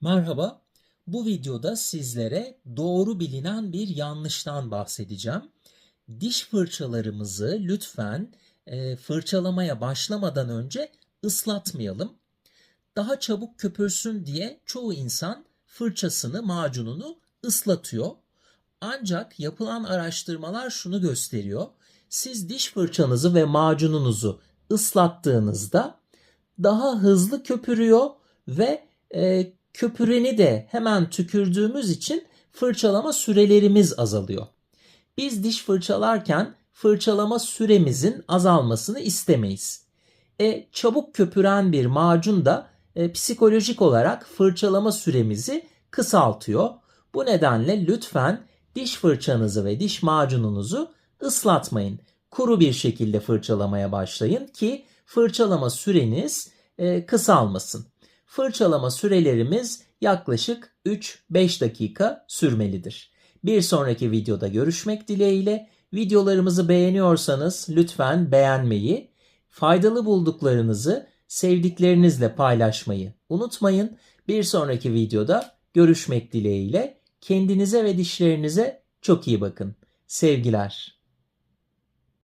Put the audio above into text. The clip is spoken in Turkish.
Merhaba. Bu videoda sizlere doğru bilinen bir yanlıştan bahsedeceğim. Diş fırçalarımızı lütfen e, fırçalamaya başlamadan önce ıslatmayalım. Daha çabuk köpürsün diye çoğu insan fırçasını, macununu ıslatıyor. Ancak yapılan araştırmalar şunu gösteriyor. Siz diş fırçanızı ve macununuzu ıslattığınızda daha hızlı köpürüyor ve e, köpüreni de hemen tükürdüğümüz için fırçalama sürelerimiz azalıyor. Biz diş fırçalarken fırçalama süremizin azalmasını istemeyiz. E, çabuk köpüren bir macun da e, psikolojik olarak fırçalama süremizi kısaltıyor. Bu nedenle lütfen diş fırçanızı ve diş macununuzu ıslatmayın. Kuru bir şekilde fırçalamaya başlayın ki fırçalama süreniz e, kısalmasın. Fırçalama sürelerimiz yaklaşık 3-5 dakika sürmelidir. Bir sonraki videoda görüşmek dileğiyle videolarımızı beğeniyorsanız lütfen beğenmeyi, faydalı bulduklarınızı sevdiklerinizle paylaşmayı unutmayın. Bir sonraki videoda görüşmek dileğiyle kendinize ve dişlerinize çok iyi bakın. Sevgiler.